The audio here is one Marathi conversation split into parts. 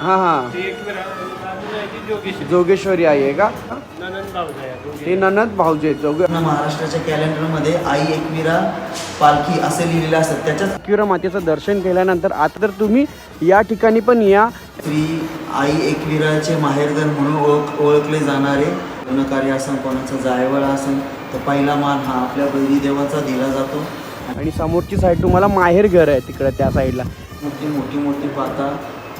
हा हा। ते एक जोगेश्वरी. जोगेश्वरी आई आहे का? ननंद. ते ननद भाऊजे आहेत जोगे महाराष्ट्राच्या कॅलेंडरमध्ये आई एकविरा पालखी असे लिहिलेले असतात त्याच्यात एकविरा मातेचं दर्शन केल्यानंतर आता तर तुम्ही या ठिकाणी पण या. श्री आई एकविराचे माहेरघर म्हणून ओळख ओळखले जाणारे. लग्नकार्य असेल कोणाचं जायवळ असेल तर पहिला मान हा आपल्या बैरी देवाचा दिला जातो. आणि समोरची साईड तुम्हाला माहेर घर आहे तिकडे त्या साईडला मोठी मोठी मूर्ती पाहता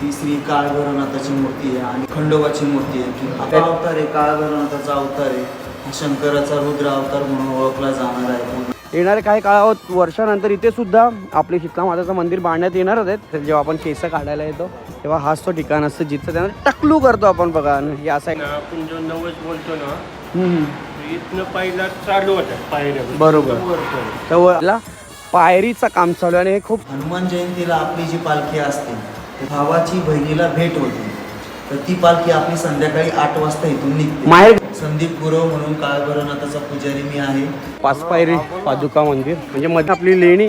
ती श्री काळभैरवनाथाची मूर्ती आहे आणि खंडोबाची मूर्ती आहे. की हा अवतार आहे काळभैरवनाथाचा अवतार आहे. हा शंकराचा रुद्र अवतार म्हणून ओळखला जाणार आहे. येणारे काही काळात वर्षानंतर इथे सुद्धा आपले शीतला माताचं मंदिर बांधण्यात येणारच आहेत. तर जेव्हा आपण केस काढायला येतो तेव्हा हाच तो ठिकाण असतं जिथं त्यांना टकलू करतो आपण बघा. आपण जो नवस बोलतो ना इथनं पहिला चालू होता पायऱ्या. बरोबर. तर वर- पायरीचं काम चालू आहे आणि हे खूप हनुमान जयंतीला आपली जी पालखी असते भावाची बहिणीला भेट होते. तर ती पालखी आपली संध्याकाळी आठ वाजता इथून निघते. माहेर संदीप गुरव म्हणून काळभैरवनाथाचा पुजारी मी आहे. पाच पायरी पादुका मंदिर. म्हणजे मध्ये आपली लेणी.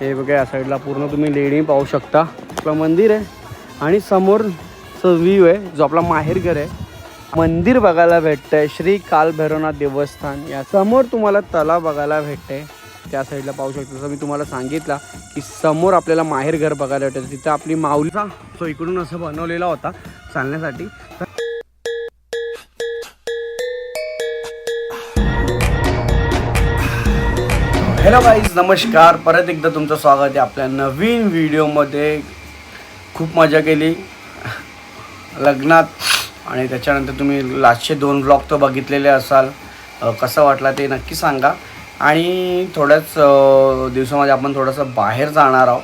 हे बघा या साईडला पूर्ण तुम्ही लेणी पाहू शकता. आपलं मंदिर आहे. आणि समोरचं व्ह्यू आहे जो आपला माहेरघर आहे मंदिर बघायला भेटतंय. श्री कालभैरवनाथ देवस्थान. या समोर तुम्हाला तलाव बघायला भेटतंय. त्या साईडला पाहू शकता. जसं मी तुम्हाला सांगितलं की समोर आपल्याला माहेरघर बघायला भेटतं तिथं आपली माऊलीचा तो इकडून असं बनवलेला होता चालण्यासाठी. हॅलो गाईज नमस्कार. परत एकदा तुमचं स्वागत आहे आपल्या नवीन व्हिडिओमध्ये. खूप मजा केली. लग्नात. आणि त्याच्यानंतर तुम्ही लास्टचे दोन ब्लॉग तर बघितलेले असाल. कसं वाटला ते नक्की सांगा. आणि थोड्याच दिवसामध्ये आपण थोडंसं बाहेर जाणार आहोत.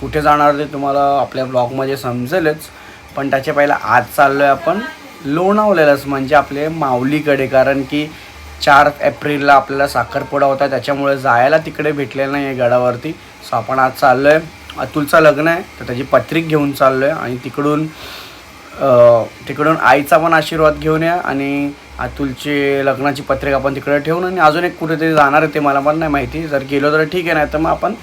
कुठे जाणार ते तुम्हाला आपल्या ब्लॉगमध्ये समजेलच. पण त्याच्या पहिला आज चाललो आहे आपण लोणावलेलंच म्हणजे आपले माऊलीकडे. कारण की चार एप्रिलला आपल्याला साखरपुडा होता त्याच्यामुळे जायला तिकडे भेटलेलं नाही आहे गडावरती. सो आपण आज चाललो आहे अतुलचं लग्न आहे तर त्याची पत्रिक घेऊन चाललो आहे आणि तिकडून तिकडून आईचा पण आशीर्वाद घेऊन या आणि अतुलचे लग्नाची पत्रिका आपण तिकडे ठेवून आणि अजून एक कुठेतरी जाणार आहे ते मला पण नाही माहिती. जर गेलो तर ठीक आहे नाही तर मग आपण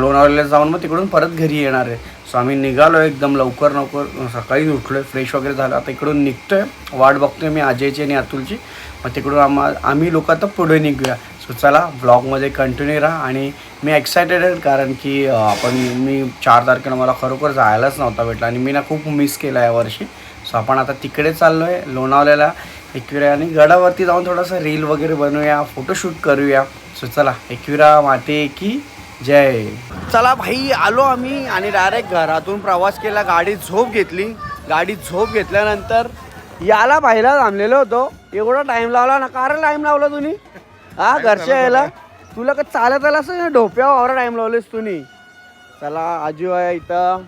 लोणावळ्याला जाऊन मग तिकडून परत घरी येणार आहे. सो आम्ही निघालो एकदम लवकर लवकर सकाळी उठलो आहे फ्रेश वगैरे झालं. आता इकडून निघतोय वाट बघतोय मी अजयची आणि अतुलची. मग तिकडून आम्हा आम्ही लोक आता पुढे निघूया. सो चला ब्लॉगमध्ये कंटिन्यू राहा आणि मी एक्सायटेड आहे कारण की आपण मी चार तारखेला मला खरोखर जायलाच नव्हता भेटला आणि मी ना खूप मिस केला यावर्षी सो आपण आता तिकडे चाललो आहे लोणावल्याला एकविरा आणि गडावरती जाऊन थोडासा रील वगैरे बनवूया फोटोशूट करूया. सो चला एकविरा माते की जय. चला भाई आलो आम्ही आणि डायरेक्ट घरातून प्रवास केला गाडीत झोप घेतली. गाडीत झोप घेतल्यानंतर याला पाहिला थांबलेलो होतो. एवढा टाइम लावला ना कारण टाइम लावला तुम्ही? हा घरच्या यायला तुला का चालत आला असं? ढोप्या वावरा टाइम लावलेस तुम्ही. चला आजू आहे इथं.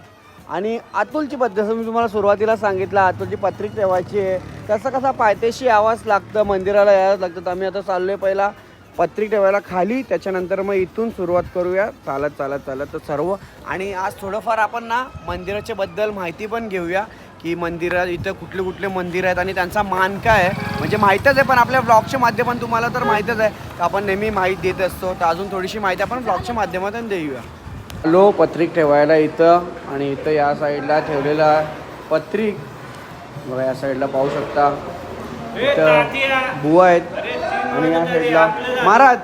आणि अतुलची पद्धत जसं मी तुम्हाला सुरुवातीला सांगितलं अतुलची पत्रिक ठेवायची आहे. तसं कसा पायथ्याशी यावंच लागतं मंदिराला यावंच लागतं. तर आम्ही आता चाललोय पहिला पत्रिक ठेवायला खाली. त्याच्यानंतर मग इथून सुरुवात करूया. चालत चालत चालत तर सर्व. आणि आज थोडंफार आपण ना मंदिराच्या बद्दल माहिती पण घेऊया. की मंदिरात इथं कुठले कुठले मंदिर आहेत आणि त्यांचा मान काय आहे? म्हणजे माहीतच आहे पण आपल्या ब्लॉगच्या माध्यमातून तुम्हाला तर माहीतच आहे. आपण नेहमी माहिती देत असतो. तर अजून थोडीशी माहिती आपण ब्लॉगच्या माध्यमातून देऊया. लो पत्रिक ठेवायला इथं आणि इथं या साईडला ठेवलेलं आहे पत्रिक. बघा या साईडला पाहू शकता. इथं बुवा आहेत आणि या साईडला महाराज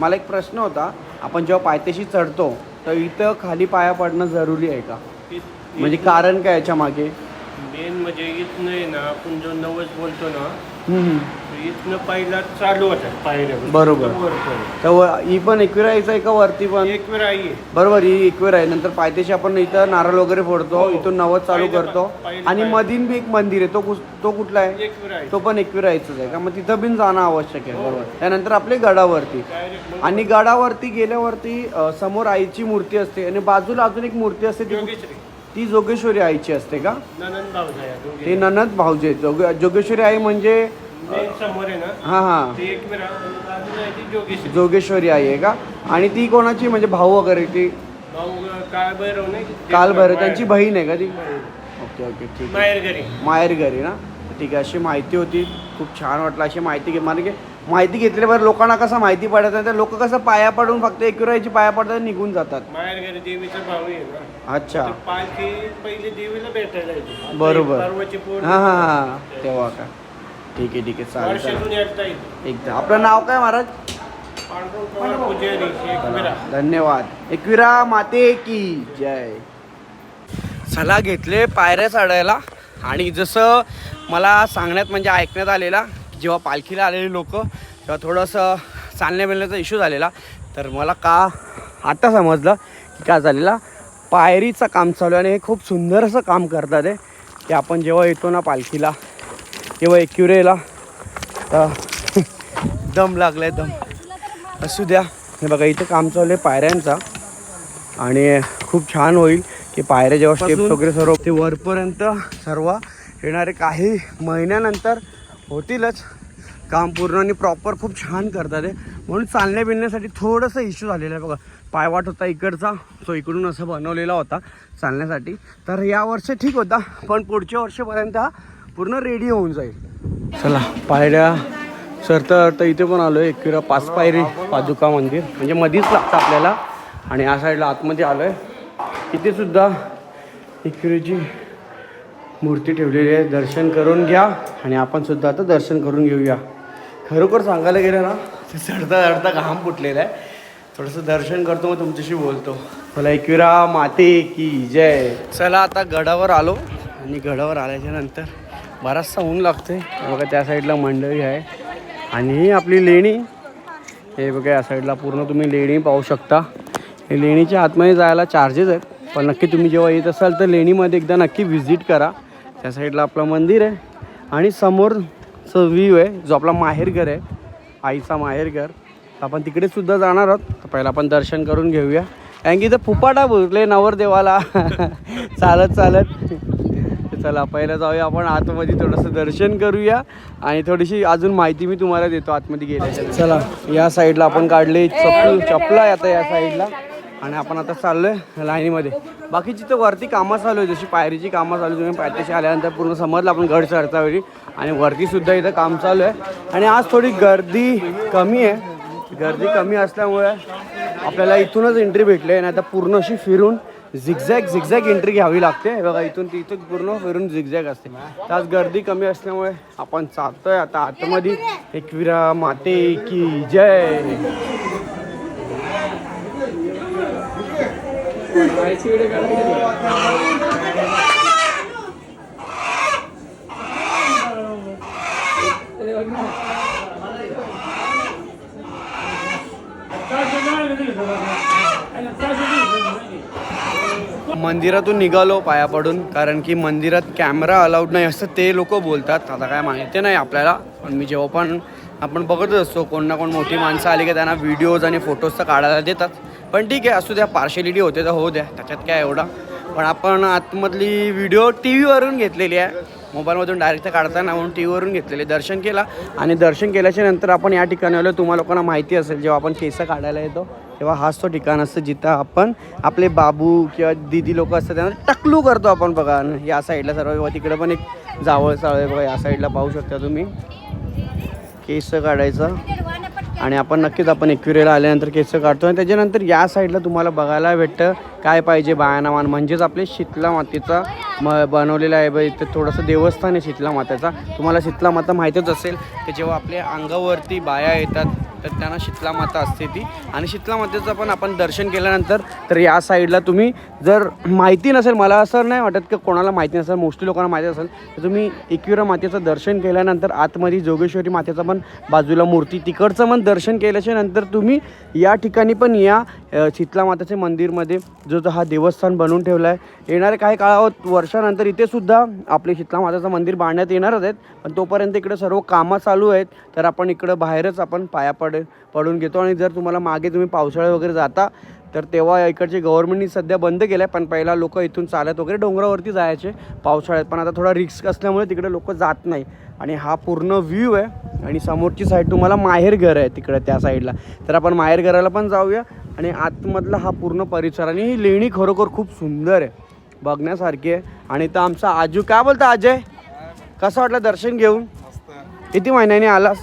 मला एक प्रश्न होता. आपण जेव्हा पायथ्याशी चढतो तर इथं खाली पाया पडणं जरुरी आहे का? म्हणजे कारण काय याच्या मागे? मेन म्हणजे इथनं आहे ना आपण जो नवस बोलतो ना हम्म. तो इथनं पहिला चालू होता पायऱ्या. बरोबर. वरपर्यंत. तर व- ही पण आहे का वरती पण? एक वेळ आई आहे. बरोबर ही एकवीर आहे नंतर पायथ्याशी आपण इथं नारळ वगैरे फोडतो हो. इथून नवस चालू करतो. आणि मधीन बी एक मंदिर आहे तो कुस- तो कुठला आहे? एक वेळ आई तो पण एकवीर यायचंच आहे का मग तिथं बिन जाणं आवश्यक आहे बरोबर. त्यानंतर आपले गडावरती. डायरेक्ट मग आणि गडावरती गेल्यावरती अ, समोर आईची मूर्ती असते आणि बाजूला अजून एक मूर्ती असते ती ती जोगेश्वरी आईची असते का? ननंद भाऊजा आहे दोघे. ते ननद भाऊजे. जोगे जोगेश्वरी आई म्हणजे मेन समोर आहे ना? हा हा. ते एक वेळ अजून आहे ती जोगेश्वरी. जोगेश्वरी आई आहे का? आणि ती कोणाची? म्हणजे भाऊ वगैरे ती? भाऊ काळ भैरव नाही काल भैरव त्यांची बहीण आहे का ती. ओके ओके ठीक आहे. माहेर घरी माहेर घरी ना? ठीक आहे अशी माहिती होती. खूप छान वाटलं अशी माहिती घे मला की माहिती घेतल्यावर लोकांना कसं माहिती पडत नाही तर लोक कसं पाया पडून फक्त एकविरायची पाया पडतात निघून जातात. माहेर घरी देवीचा भाऊ आहे ना. अच्छा. तर पालखी पहिले देवीला भेटायला येते. बरोबर. परवाची पोर. हां हां हां तेव्हा का? ठीक आहे ठीक आहे. चालेल चालेल. वर्षातून एकदा येते. एकदा. आपलं नाव काय महाराज? पांडुरंग पवार पुजारी एकविरा. धन्यवाद. एकविरा माते की जय. चला घेतले पायऱ्या चढायला. आणि जसं मला सांगण्यात म्हणजे ऐकण्यात आलेला जेव्हा पालखीला आलेले लोक तेव्हा थोडंसं चालण्या बिलण्याचा इश्यू झालेला. तर मला का आता समजलं की काय झालेला? पायरीचं काम चालू आहे आणि हे खूप सुंदर असं काम करतात आहे की आपण जेव्हा येतो ना पालखीला तेव्हा एकविरेला तर दम लागलाय दम. असू द्या. हे बघा इथे काम चालू आहे पायऱ्यांचा. आणि खूप छान होईल की पायऱ्या जेव्हा स्टेप्स वगैरे सर्व ते वरपर्यंत सर्व येणारे काही महिन्यानंतर होतीलच. काम पूर्ण आणि प्रॉपर खूप छान करतात म्हणून चालण्या बिलण्यासाठी थोडंसं इश्यू झालेला आहे बघा. पायवाट होता इकडचा तो इकडून असं बनवलेला होता चालण्यासाठी. तर या वर्षी ठीक होता पण पुढच्या वर्षापर्यंत हा पूर्ण रेडी होऊन जाईल. चला पायऱ्या. सरता तर इथे पण आलो आहे एकविरा पाच पायरी पादुका मंदिर. म्हणजे मधीच लागतं आपल्याला. आणि या साईडला आतमध्ये आलो आहे इथेसुद्धा एक एकविरेची मूर्ती ठेवलेली आहे. दर्शन करून घ्या आणि आपण सुद्धा आता दर्शन करून घेऊया. खरोखर सांगायला गेलं ना ते चढता चढता घाम फुटलेला आहे. थोडंसं दर्शन करतो मग तुमच्याशी बोलतो. मला एकविरा माते की जय. चला आता गडावर आलो. आणि गडावर आल्याच्यानंतर बराचसा ऊन लागते बघा त्या साईडला मंडळी आहे. आणि ही आपली लेणी. हे बघा या साईडला पूर्ण तुम्ही लेणी पाहू शकता. हे लेणीच्या आतमध्ये जायला चार्जेस आहेत. पण नक्की तुम्ही जेव्हा येत असाल तर लेणीमध्ये एकदा नक्की व्हिजिट करा. त्या साईडला आपलं मंदिर आहे. आणि समोरचं व्ह्यू आहे जो आपला माहेरघर आहे आईचा माहेरघर आपण तिकडे सुद्धा जाणार आहोत. तर पहिला आपण दर्शन करून घेऊया. कारण की इथं फुपाटा बोलले नवरदेवाला. चालत चालत. चला पहिलं जाऊया आपण. आतमध्ये थोडंसं दर्शन करूया. आणि थोडीशी अजून माहिती मी तुम्हाला देतो आतमध्ये गेल्याच्या. चला या साईडला आपण काढले. चप्पल चपला आहे आता या साईडला. आणि आपण आता चाललोय लाईनीमध्ये. बाकीची तर वरती कामं चालू आहे जशी पायरीची कामं चालू आहे तुम्ही पायथ्याशी आल्यानंतर पूर्ण समजलं आपण गड चढता वेळी आणि वरती सुद्धा इथं काम चालू आहे. आणि आज थोडी गर्दी कमी आहे. गर्दी कमी असल्यामुळे आपल्याला इथूनच एंट्री भेटली आहे. आणि आता पूर्ण अशी फिरून झिगझॅग झिगझॅग एंट्री घ्यावी लागते. बघा इथून ती इथून पूर्ण फिरून झिगझॅग असते. त्यात आज गर्दी कमी असल्यामुळे आपण चालतोय. आता आतमध्ये एकविरा माते की जय. मंदिरातून निघालो पाया पडून. कारण की मंदिरात कॅमेरा अलाउड नाही असं ते लोक बोलतात. आता काय माहिती नाही आपल्याला. पण मी जेव्हा पण आपण बघतच असतो कोण ना कोण मोठी माणसं आली की त्यांना व्हिडिओज आणि फोटोज तर काढायला देतात. पण ठीक आहे असू द्या पार्शलिटी होते तर होऊ द्या त्याच्यात काय एवढा. पण आपण आतमधली व्हिडिओ टी व्हीवरून घेतलेली आहे. मोबाईलमधून डायरेक्ट काढताना म्हणून टी व्हीवरून घेतलेले दर्शन केला. आणि दर्शन केल्याच्यानंतर आपण या ठिकाणी आलो. तुम्हाला लोकांना माहिती असेल जेव्हा आपण केस काढायला येतो तेव्हा हाच तो ठिकाण असतं जिथं आपण आपले बाबू किंवा दिदी लोक असतात त्यांना टकलू करतो आपण बघा. आणि या साईडला सर्व तिकडं तिकडे पण एक जावळ चाळ आहे बघा. या साईडला पाहू शकता तुम्ही. केस काढायचं. आणि आपण नक्कीच आपण एक्युरेला आल्यानंतर केस काढतो आणि त्याच्यानंतर या साईडला तुम्हाला बघायला भेटतं काय पाहिजे बायानामान म्हणजेच आपले शीतला मातेचा म बनवलेला आहे बघ इथे थोडंसं देवस्थान आहे शीतला मातेचा. तुम्हाला शीतला माता माहीतच असेल की जेव्हा आपल्या अंगावरती बाया येतात तर त्यांना शीतला माता असते ती. आणि शीतला मातेचं पण आपण दर्शन केल्यानंतर तर या साईडला तुम्ही जर माहिती नसेल मला असं नाही वाटत की कोणाला माहिती नसेल मोस्टली लोकांना माहिती असेल तर तुम्ही एकविरा मातेचं दर्शन केल्यानंतर आतमध्ये जोगेश्वरी मातेचं पण बाजूला मूर्ती तिकडचं पण दर्शन केल्याच्यानंतर तुम्ही या ठिकाणी पण या. शीतला माताचे मंदिरमध्ये जो जो हा देवस्थान बनवून ठेवला आहे. येणाऱ्या काही काळावर वर्षानंतर इथे सुद्धा आपले शीतला माताचं मंदिर बांधण्यात येणारच आहेत. पण तोपर्यंत इकडे सर्व कामं चालू आहेत. तर आपण इकडं बाहेरच आपण पाया पड पडून घेतो. आणि जर तुम्हाला मागे तुम्ही पावसाळ्या वगैरे जाता तर तेव्हा इकडचे गव्हर्नमेंटनी सध्या बंद केलं आहे पण पहिला लोक इथून चालत वगैरे डोंगरावरती जायचे पावसाळ्यात. पण आता थोडा रिस्क असल्यामुळे तिकडे लोक जात नाही. आणि हा पूर्ण व्ह्यू आहे. आणि समोरची साईड तुम्हाला माहेर घर आहे तिकडे त्या साईडला तर आपण माहेर घराला पण जाऊया. आणि आतमधला हा पूर्ण परिसर आणि ही लेणी खरोखर खूप सुंदर आहे. बघण्यासारखी आहे. आणि इथं आमचा आजू काय बोलता अजय? कसं वाटलं दर्शन घेऊन? किती महिन्याने आलास?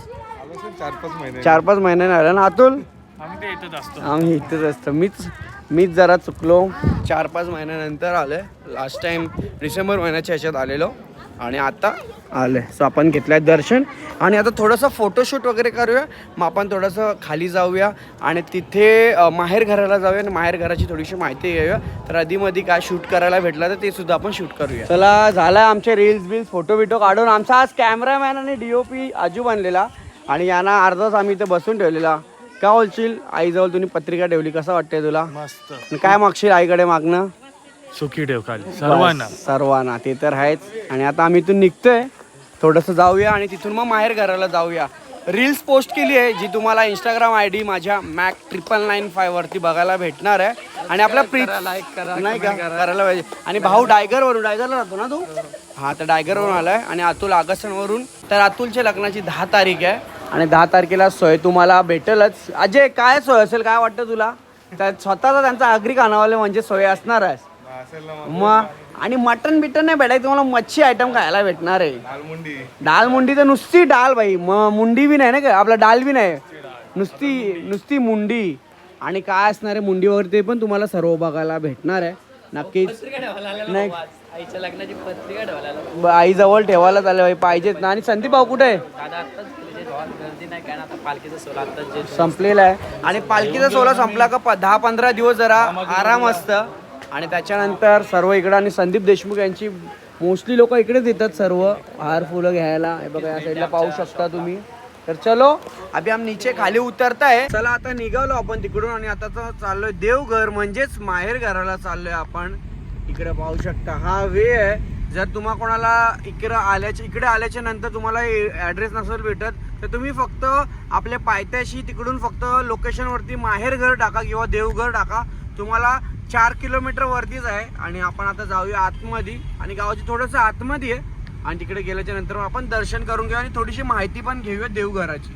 चार पाच महिने चार पाच महिन्याने आलं ना. अतुल? आम्ही इथेच असतो. मीच मीच जरा चुकलो. चार पाच महिन्यानंतर आलोय. लास्ट टाइम डिसेंबर महिन्याच्या ह्याच्यात आलेलो. आणि आता आले. सो आपण घेतलंय दर्शन. आणि आता थोडंसं फोटोशूट वगैरे करूया. मग आपण थोडंसं खाली जाऊया आणि तिथे माहेर घराला जाऊया आणि माहेर घराची थोडीशी माहिती घेऊया तर आधीमध्ये काय शूट करायला भेटलं तर ते सुद्धा आपण शूट करूया. चला झाला आमचे रील्स बिल्स फोटो बिटो काढून. आमचा आज कॅमेरामॅन आणि डी ओ पी आजू बनलेला. आणि यांना अर्धाच आम्ही इथे बसून ठेवलेला. काय बोलशील? आईजवळ तुम्ही पत्रिका ठेवली. कसं वाटतंय तुला? मस्त. काय मागशील आईकडे मागणं? सुखी ठेव खाली. सर्वांना. सर्वांना. ते तर आहेच. आणि आता आम्ही इथून निघतोय. थोडंसं जाऊया आणि तिथून मग माहेर घराला जाऊया. रील्स पोस्ट केली आहे जी तुम्हाला इंस्टाग्राम आय डी माझ्या मॅक ट्रिपल नाईन फाय वरती बघायला भेटणार आहे. आणि आपला प्रीत नाही का? करायला पाहिजे. आणि भाऊ डायगरवरून डायगरला राहतो ना तू? हा तर डायगरवरून आलाय. आणि अतुल आगस्टवरून तर अतुलच्या लग्नाची दहा तारीख आहे. आणि दहा तारखेला सोय तुम्हाला भेटेलच. अजय काय सोय असेल? काय वाटतं तुला? त्यात स्वतःचा त्यांचा आगरी कानावाले म्हणजे सोय असणार आहे मग. आणि मटन बिटन नाही भेटायचं तुम्हाला मच्छी आयटम खायला भेटणार आहे. डाल मुंडी. तर नुसती डाल बाई म मुंडी बी नाही ना का आपला डाल बी नाही. नुसती नुसती मुंडी. आणि काय असणार आहे मुंडीवर ते पण तुम्हाला सर्व बघायला भेटणार आहे. नक्कीच. नाही. आईच्या लग्नाची पत्रिका ठेवायला ब- आई जवळ ठेवायला झालं बाई पाहिजेत ना. आणि संदीप भाऊ कुठे आहे? सोला संपलेला आहे. आणि पालखीचा सोहळा संपला का दहा पंधरा दिवस जरा आराम असतं. आणि त्याच्यानंतर सर्व इकडं आणि संदीप देशमुख यांची मोस्टली लोक इकडेच येतात सर्व. हार फुलं घ्यायला. हे बघा या साईडला पाहू शकता तुम्ही. तर चलो अभि आम नीचे खाली उतरताय. चला आता निघालो आपण तिकडून आणि आता तर चाललोय देवघर म्हणजेच माहेर घराला चाललोय आपण. इकडे पाहू शकता. हा वे आहे. जर तुम्हा कोणाला इकडे आल्याच्या इकडे आल्याच्यानंतर तुम्हाला ॲड्रेस नसेल भेटत तर तुम्ही फक्त आपल्या पायथ्याशी तिकडून फक्त लोकेशनवरती माहेर घर टाका किंवा देवघर टाका. तुम्हाला चार किलोमीटर वरतीच आहे आणि आपण आता जाऊया आतमध्ये. आणि गावाची थोडंसं आतमध्ये आहे. आणि तिकडे गेल्याच्यानंतर मग आपण दर्शन करून घेऊ आणि थोडीशी माहिती पण घेऊया देवघराची.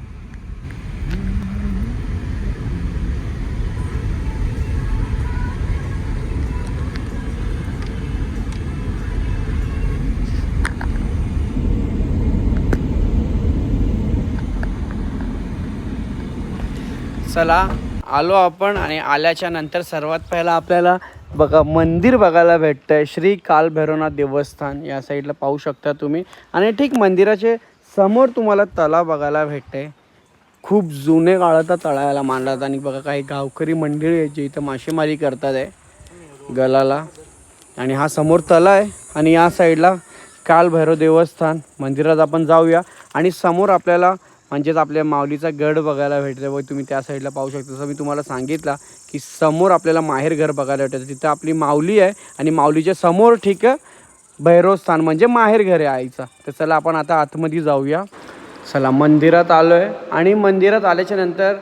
चला आलो आपण आणि आल्याच्यानंतर सर्वात पहिला आपल्याला बघा मंदिर बघायला भेटतं आहे श्री काल भैरवनाथ देवस्थान या साईडला पाहू शकता तुम्ही. आणि ठीक मंदिराचे समोर तुम्हाला तलाव बघायला भेटते खूप जुने काळात तळायला मांडतात आणि बघा काही गावकरी मंडळी आहेत जे इथं मासेमारी करतात आहे गलाला. आणि हा समोर तला आहे आणि या साईडला काल भैरव देवस्थान. मंदिरात आपण जाऊया. आणि समोर आपल्याला म्हणजेच आपल्या माऊलीचा गड बघायला भेटतो व तुम्ही त्या साईडला पाहू शकता. जसं मी तुम्हाला सांगितलं की समोर आपल्याला माहेर घर बघायला भेटतं. तिथं आपली माऊली आहे आणि माऊलीच्या समोर ठीक भैरव भैरवस्थान म्हणजे माहेर घर आहे आईचा. तर चला आपण आता आतमध्ये जाऊया. चला मंदिरात आलो आहे आणि मंदिरात आल्याच्यानंतर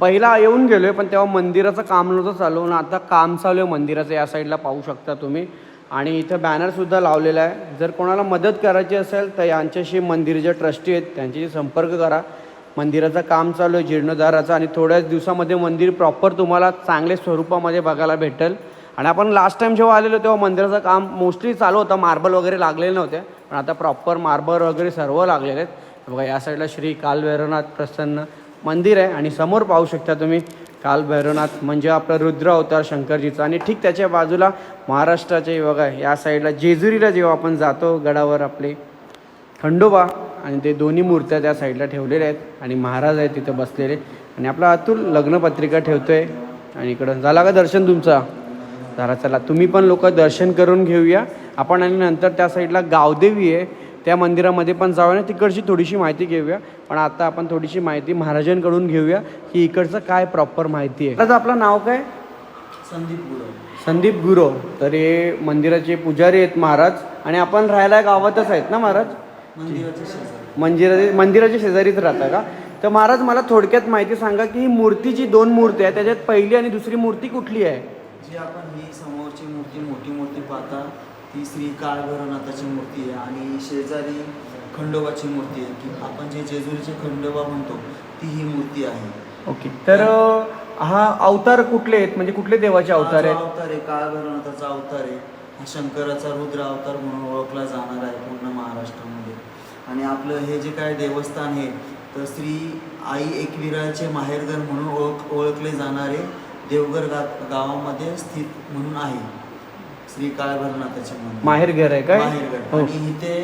पहिला येऊन गेलो आहे पण तेव्हा मंदिराचं काम नव्हतं चालू. आणि आता काम चालू आहे मंदिराचं. या साईडला पाहू शकता तुम्ही. आणि इथं बॅनरसुद्धा लावलेला आहे. जर कोणाला मदत करायची असेल तर यांच्याशी मंदिर जे ट्रस्टी आहेत त्यांच्याशी संपर्क करा. मंदिराचं काम चालू आहे जीर्णोद्धाराचं आणि थोड्याच दिवसामध्ये मंदिर प्रॉपर तुम्हाला चांगल्या स्वरूपामध्ये बघायला भेटेल. आणि आपण लास्ट टाइम जेव्हा आलेलो तेव्हा मंदिराचं काम मोस्टली चालू होतं. मार्बल वगैरे लागलेले नव्हते. पण आता प्रॉपर मार्बल वगैरे सर्व लागलेले आहेत. बघा या साईडला श्री कालभैरवनाथ प्रसन्न मंदिर आहे. आणि समोर पाहू शकता तुम्ही कालभैरवनाथ म्हणजे आपला रुद्र अवतार शंकरजीचा. आणि ठीक त्याच्या बाजूला महाराष्ट्राचे बघा या साईडला जेजुरीला जेव्हा आपण जातो गडावर आपले खंडोबा आणि ते दोन्ही मूर्त्या त्या साईडला ठेवलेल्या आहेत आणि महाराज आहेत तिथं बसलेले. आणि आपला अतुल लग्नपत्रिका ठेवतो आहे आणि इकडं झाला का दर्शन तुमचा? जरा चला. तुम्ही पण लोक दर्शन करून घेऊया. आपण आणि नंतर त्या साईडला गावदेवी आहे. त्या मंदिरामध्ये पण जाऊया ना तिकडची थोडीशी माहिती घेऊया. पण आता आपण थोडीशी माहिती महाराजांकडून घेऊया की इकडचं काय प्रॉपर माहिती आहे. आता आपलं नाव काय? संदीप गुरव. संदीप गुरो तर हे मंदिराचे पुजारी आहेत महाराज. आणि आपण राहायला गावातच आहेत ना महाराज? मंदिराचे मंदिराच्या शेजारीच राहता का? तर महाराज मला थोडक्यात माहिती सांगा की ही मूर्तीची दोन मूर्ती आहे त्याच्यात पहिली आणि दुसरी मूर्ती कुठली आहे? जी आपण ही समोरची मूर्ती मोठी मूर्ती पाहता ती श्री काळभैरवनाथाची मूर्ती आहे आणि शेजारी खंडोबाची मूर्ती आहे. की आपण जे जेजुरीचे खंडोबा म्हणतो ती ही मूर्ती आहे. ओके. तर हा. अवतार कुठले आहेत? म्हणजे कुठले देवाचे अवतार हा आहेत? अवतार आहे काळभैरवनाथाचा अवतार आहे. हा शंकराचा रुद्र अवतार म्हणून ओळखला जाणार आहे पूर्ण महाराष्ट्रामध्ये. आणि आपलं हे जे काय देवस्थान आहे तर श्री आई एकविराचे माहेरघर म्हणून ओळख ओळखले जाणारे देवघर गा गावामध्ये स्थित म्हणून आहे. श्री काळभैरवनाथाचे मंदिर माहेर घर आहे काय? माहेरगड हो. आणि इथे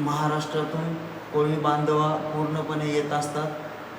महाराष्ट्रातून कोळी बांधवा पूर्णपणे येत असतात.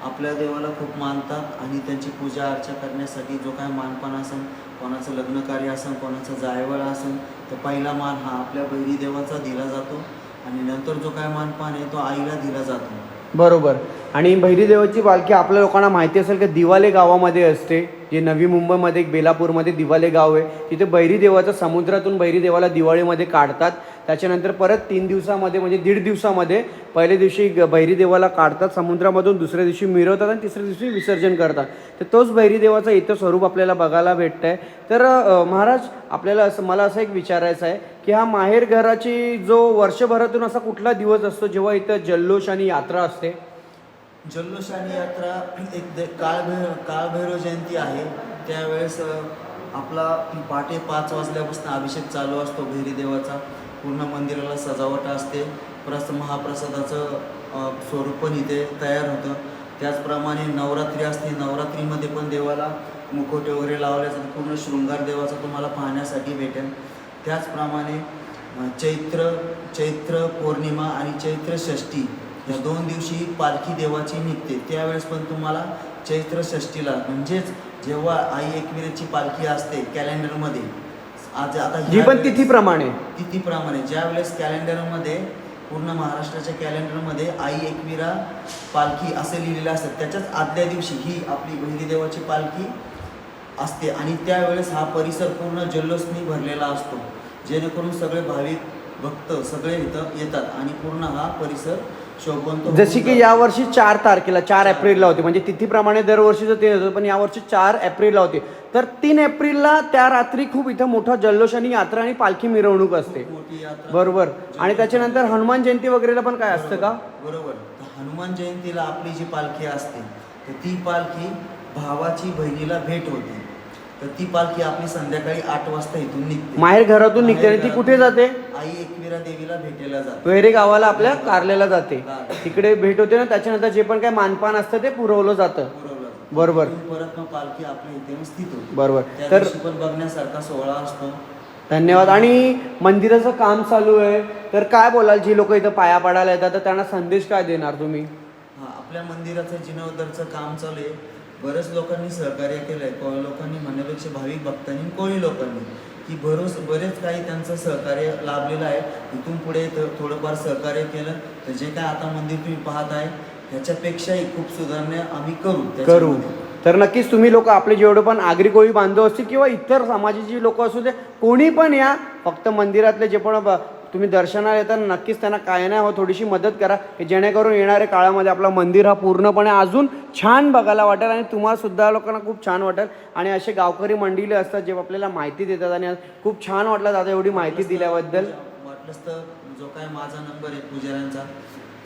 आपल्या देवाला खूप मानतात आणि त्यांची पूजा अर्चा करण्यासाठी जो काय मानपान असेल कोणाचं लग्न कार्य असेल कोणाचं जायवळ असेल तर पहिला मान हा आपल्या बैरी देवाचा दिला जातो. आणि नंतर जो काय मानपान आहे तो आईला दिला जातो. बरोबर. आणि भैरीदेवाची पालखी आपल्या लोकांना माहिती असेल की दिवाले गावामध्ये असते. जे नवी मुंबईमध्ये एक बेलापूरमध्ये दिवाले गाव आहे. तिथे बैरी देवाचं समुद्रातून बैरी देवाला दिवाळीमध्ये काढतात. त्याच्यानंतर परत तीन दिवसामध्ये म्हणजे दीड दिवसामध्ये पहिल्या दिवशी ग- देवाला काढतात समुद्रामधून दुसऱ्या दिवशी मिरवतात आणि तिसऱ्या दिवशी विसर्जन करतात. तर तोच बैरी देवाचं इथं स्वरूप आपल्याला बघायला भेटतं आहे तर महाराज आपल्याला असं मला असं एक विचारायचं आहे की हा माहेर घराची जो वर्षभरातून असा कुठला दिवस असतो जेव्हा इथं जल्लोष आणि यात्रा असते? जल्लोष आणि यात्रा एक दे काळभैरव काळभैरव जयंती आहे. त्यावेळेस आपला पहाटे पाच वाजल्यापासून अभिषेक चालू असतो भैरी देवाचा. पूर्ण मंदिराला सजावट असते. प्रस महाप्रसादाचं स्वरूप पण इथे तयार होतं. त्याचप्रमाणे नवरात्री असते. नवरात्रीमध्ये पण देवाला मुखोटे वगैरे लावले जातात. पूर्ण शृंगार देवाचा तुम्हाला पाहण्यासाठी भेटेल. त्याचप्रमाणे चैत्र चैत्र पौर्णिमा आणि चैत्र षष्ठी या दोन दिवशी पालखी देवाची निघते. त्यावेळेस पण तुम्हाला चैत्र षष्टीला म्हणजेच जेव्हा आई एकविरेची पालखी असते कॅलेंडरमध्ये आज आता जी पण तिथीप्रमाणे तिथीप्रमाणे ज्या वेळेस कॅलेंडरमध्ये पूर्ण महाराष्ट्राच्या कॅलेंडरमध्ये आई एकविरा पालखी असे लिहिलेलं असतं त्याच्याच आदल्या दिवशी ही आपली बहिरी देवाची पालखी असते. आणि त्यावेळेस हा परिसर पूर्ण जल्लोषनी भरलेला असतो. जेणेकरून सगळे भाविक भक्त सगळे इथं येतात आणि पूर्ण हा परिसर जशी की. यावर्षी चार तारखेला चार एप्रिलला होती. म्हणजे तिथीप्रमाणे दरवर्षीचं ते होतं पण यावर्षी चार एप्रिलला होती. तर तीन एप्रिलला त्या रात्री खूप इथं मोठा जल्लोष आणि यात्रा आणि पालखी मिरवणूक असते. बरोबर. आणि त्याच्यानंतर हनुमान जयंती वगैरेला पण काय असतं का? बरोबर. हनुमान जयंतीला आपली जी पालखी असते तर ती पालखी भावाची बहिणीला भेट होते. तर ती पालखी आपली संध्याकाळी आठ वाजता इथून निघते. माहेर घरातून निघते आणि ती कुठे जाते? आई एकविरा देवीला भेटायला जाते. वेरे गावाला आपल्या कारलेला जाते. कारले. तिकडे भेट होते ना त्याच्यानंतर जे पण काय मानपान असतं ते पुरवलं जातं. पुरवलं जातं. बरोबर. परत मग पालखी आपल्या इथे स्थित होते. बरोबर. त्या तर दिवशी पण बघण्यासारखा सोहळा असतो. धन्यवाद. आणि मंदिराचं काम चालू आहे. तर काय बोलाल? जी लोक इथं पाया पडायला येतात तर त्यांना संदेश काय देणार तुम्ही? हा आपल्या मंदिराचं जीर्णोद्धारचं काम चालू आहे. बरेच लोकांनी सहकार्य केलं आहे कोळी लोकांनी म्हणण्यापेक्षा भाविक भक्तांनी कोळी लोकांनी की भरोस बरेच काही त्यांचं सहकार्य लाभलेलं आहे. इथून पुढे थोडंफार सहकार्य केलं तर जे काय आता मंदिर तुम्ही पाहत आहे ह्याच्यापेक्षाही खूप सुधारणा आम्ही करू. करू. तर नक्कीच तुम्ही लोक आपले जेवढे पण आगरी कोळी बांधव असतील किंवा इतर समाजाची लोक असू दे कोणी पण या फक्त मंदिरातले जे पण तुम्ही दर्शनाला येताना नक्कीच त्यांना काय नाही हो थोडीशी मदत करा की जेणेकरून येणाऱ्या काळामध्ये आपला मंदिर हा पूर्णपणे अजून छान बघायला वाटेल आणि तुम्हालासुद्धा लोकांना खूप छान वाटेल. आणि असे गावकरी मंडळी असतात जे आपल्याला माहिती देतात आणि खूप छान वाटलं दादा एवढी माहिती दिल्याबद्दल. वाटलंच तर जो काय माझा नंबर आहे पुजाऱ्यांचा.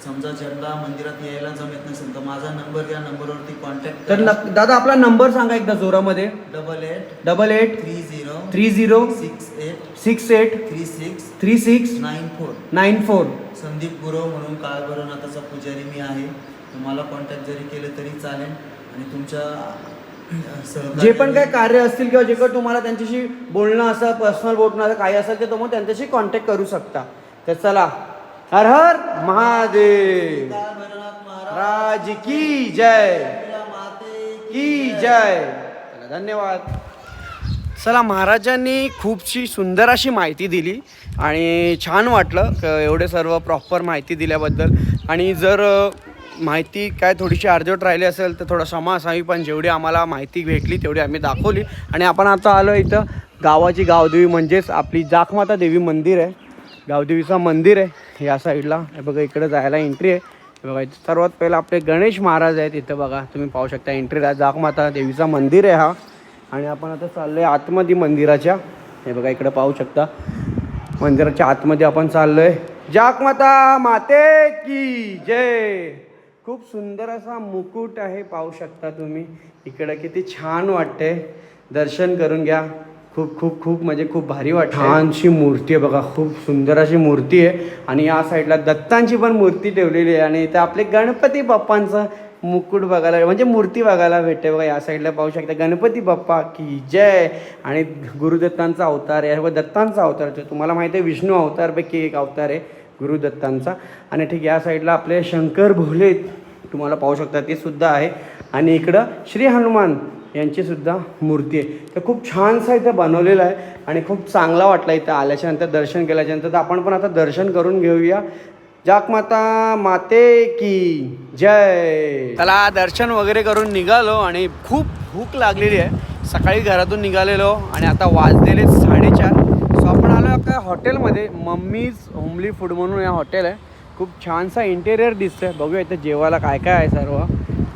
समजा ज्यांना मंदिरात यायला जमत नसेल तर माझा नंबर या नंबरवरती कॉन्टॅक्ट तर दादा आपला नंबर सांगा एकदा जोरामध्ये. Double eight double eight three zero three zero six eight six eight three six three six nine four nine four Sandeep Gurav म्हणून काळभैरवनाथाचा पुजारी मी आहे. तुम्हाला कॉन्टॅक्ट जरी केलं तरी चालेल. आणि तुमच्या सहकार्याने- जे पण काय कार्य असतील किंवा जे काही तुम्हाला त्यांच्याशी बोलणं असं पर्सनल बोलणं असं काही असेल ते तुम्ही त्यांच्याशी कॉन्टॅक्ट करू शकता. तर चला हर हर महादेव। राज की जय। की जय। धन्यवाद। चला महाराजांनी खूपशी सुंदर अशी माहिती दिली आणि छान वाटलं एवढे सर्व प्रॉपर माहिती दिल्याबद्दल. आणि जर माहिती काय थोडीशी अर्धवट राहिली असेल तर थोडा क्षमा असावी पण जेवढी आम्हाला माहिती भेटली तेवढी आम्ही दाखवली. आणि आपण आता आलो इथं गावाची गावदेवी म्हणजेच आपली जाखमाता देवी मंदिर आहे. गावदेवीचं मंदिर आहे या साईडला. हे बघा इकडे जायला एंट्री आहे. हे बघा इथं सर्वात पहिला आपले गणेश महाराज आहेत इथं बघा तुम्ही पाहू शकता एंट्रीला जागमाता देवीचा मंदिर आहे हा. आणि आपण आता चाललो आहे आतमध्ये मंदिराच्या. हे बघा इकडे पाहू शकता. मंदिराच्या आतमध्ये आपण चाललो आहे जाकमाता माते की जय. खूप सुंदर असा मुकुट आहे पाहू शकता तुम्ही. इकडं किती छान वाटते दर्शन करून घ्या. खूप खूप खूप म्हणजे खूप भारी वाटत छानशी मूर्ती आहे बघा खूप सुंदर अशी मूर्ती आहे. आणि या साईडला दत्तांची पण मूर्ती ठेवलेली आहे. आणि इथं आपले गणपती बाप्पांचं मुकुट बघायला म्हणजे मूर्ती बघायला भेटते बघा. या साईडला पाहू शकता गणपती बाप्पा की जय. आणि गुरुदत्तांचा अवतार आहे. व दत्तांचा अवतार तुम्हाला माहिती आहे विष्णू अवतारपैकी एक अवतार आहे गुरुदत्तांचा. आणि ठीक या साईडला आपले शंकर भोले तुम्हाला पाहू शकता ते सुद्धा आहे. आणि इकडं श्री हनुमान यांचीसुद्धा मूर्ती आहे. तर खूप छानसा इथं बनवलेलं आहे आणि खूप चांगला वाटला इथं आल्याच्यानंतर दर्शन केल्याच्यानंतर तर आपण पण आता दर्शन करून घेऊया. जाकमाता माते की जय. चला दर्शन वगैरे करून निघालो आणि खूप भूक लागलेली आहे. सकाळी घरातून निघालेलो आणि आता वाजलेले साडेचार. सो आपण आलो एका हॉटेलमध्ये मम्मीज होमली फूड म्हणून या हॉटेल आहे. खूप छानसा इंटेरियर दिसतंय. बघूया इथं जेवायला काय काय आहे सर्व.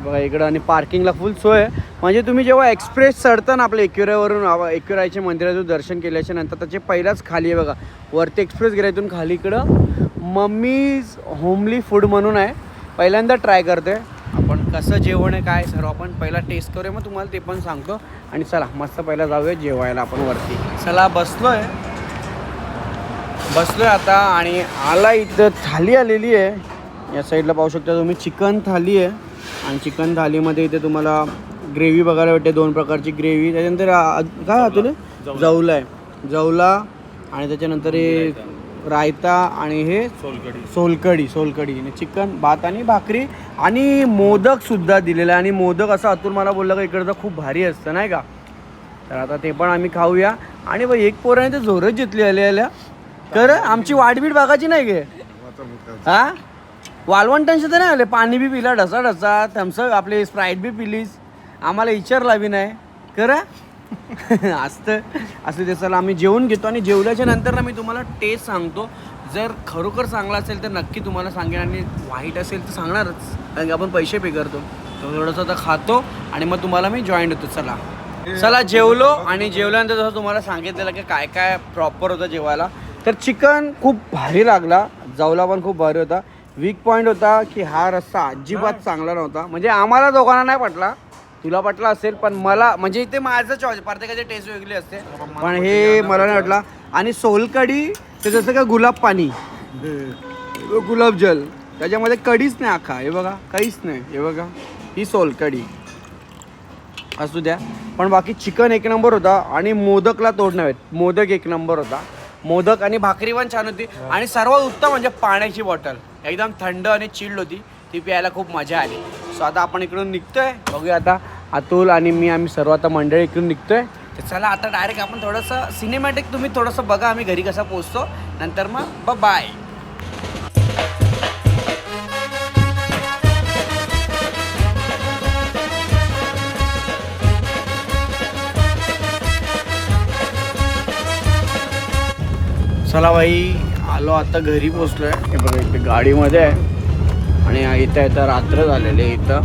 बघा इकडं आणि पार्किंगला फुल सोय. आहे म्हणजे तुम्ही जेव्हा एक्सप्रेस चढता ना आपल्या एक्युरावरून एकविरायच्या मंदिरातून दर्शन केल्याच्यानंतर त्याचे पहिलाच खाली आहे बघा. वरती एक्सप्रेस गेल्यातून खाली इकडं. मम्मीज होमली फूड म्हणून आहे. पहिल्यांदा ट्राय करते आपण कसं जेवण आहे काय सर्व आपण पहिला टेस्ट करूया. मग तुम्हाला ते पण सांगतो. आणि चला मस्त पहिला जाऊया जेवायला आपण वरती. चला बसलोय. बसलोय आता आणि आला इथं थाली आलेली आहे. या साईडला पाहू शकता तुम्ही चिकन थाली आहे. आणि चिकन थालीमध्ये इथे तुम्हाला ग्रेव्ही बघायला भेटते दोन प्रकारची ग्रेव्ही. त्याच्यानंतर आ- काय तुला? जवला. आहे. जवला आणि त्याच्यानंतर हे रायता. आणि हे सोलकडी सोलकडी सोलकडी आणि चिकन भात आणि भाकरी. आणि मोदक सुद्धा दिलेला आहे. आणि मोदक असं अतुल मला बोललं का इकडचं खूप भारी असतं नाही का? तर आता ते पण आम्ही खाऊया. आणि बघ एक पोराने तर जोरच जितली आल्या आल्या. कर आमची वाटबीट बघायची नाही गे. हा वालवंटांशी तर नाही आले. पाणी बी पिला ढसा ढसा थम्सअप आपली स्प्राईट बी पिलीस. आम्हाला इचारला बी नाही. करा असतं. असं ते चला आम्ही जेवून घेतो आणि जेवल्याच्या नंतर ना मी तुम्हाला टेस्ट सांगतो. जर खरोखर चांगला असेल तर नक्की तुम्हाला सांगेन आणि वाईट असेल तर सांगणारच. कारण की आपण पैसे पे करतो तर थोडंसं आता खातो आणि मग तुम्हाला मी जॉईन होतो. चला. चला जेवलो आणि जेवल्यानंतर जसं तुम्हाला सांगितलेलं की काय काय प्रॉपर होतं जेवायला. तर चिकन खूप भारी लागला. जावला पण खूप भारी होता. वीक पॉईंट होता की हा रस्सा अजिबात चांगला नव्हता. म्हणजे आम्हाला दोघांना नाही पटला. तुला पटला असेल पण मला म्हणजे इथे माझं चॉईस प्रत्येकाची टेस्ट वेगळी असते. पण हे मला नाही वाटला. आणि सोलकढी ते जसं का गुलाब पाणी. गुलाबजल त्याच्यामध्ये कढीच नाही आखा. हे बघा काहीच नाही. हे बघा ही सोलकढी. असू द्या. पण बाकी चिकन एक नंबर होता आणि मोदकला तोड नव्हे मोदक एक नंबर होता. मोदक आणि भाकरी पण छान होती. आणि सर्वात उत्तम म्हणजे पाण्याची बॉटल. एकदम थंड आणि चिल्ड होती. ती प्यायला खूप मजा आली. सो आता आपण इकडून निघतोय. बघूया आता अतुल आणि मी आम्ही सर्व आता मंडळी इकडून निघतोय. तर चला आता डायरेक्ट आपण थोडंसं सिनेमॅटिक तुम्ही थोडंसं बघा आम्ही घरी कसं पोचतो नंतर मग ब बाय चला भाई आलो आता घरी पोचलोय. हे बघा इथे गाडीमध्ये आहे. आणि इथं इथं रात्र झालेली आहे इथं.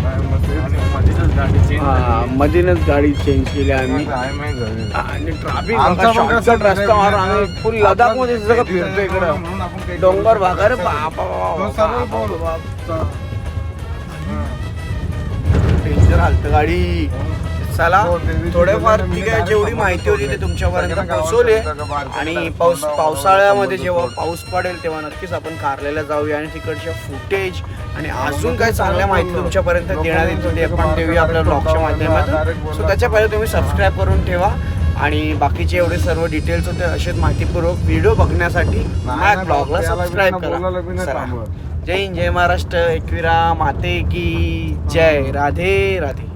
हा मधीनच गाडी चेंज केली आम्ही. आणि ट्रॅफिक रस्ता आम्ही फुल सगळं फिरतो इकडं. डोंगर भागा रे बापा डेंजर हालत गाडी. चला थोडेफार ठीक आहे जेवढी माहिती होती ते तुमच्यापर्यंत पोहोचवली. आणि पाऊस पावसाळ्यामध्ये जेव्हा पाऊस पडेल तेव्हा नक्कीच आपण कारलेला जाऊया आणि तिकडच्या फुटेज आणि अजून काय चांगल्या माहिती तुमच्यापर्यंत देण्यात येईल ते आपण देऊया आपल्या ब्लॉगच्या माध्यमातून. सो त्याच्या पहिले तुम्ही सबस्क्राईब करून ठेवा आणि बाकीचे एवढे सर्व डिटेल्स होते असेच माहितीपूर्वक व्हिडिओ बघण्यासाठी माझ्या ब्लॉगला सबस्क्राईब करा. जय हिंद जय महाराष्ट्र एकविरा माते की जय. राधे राधे.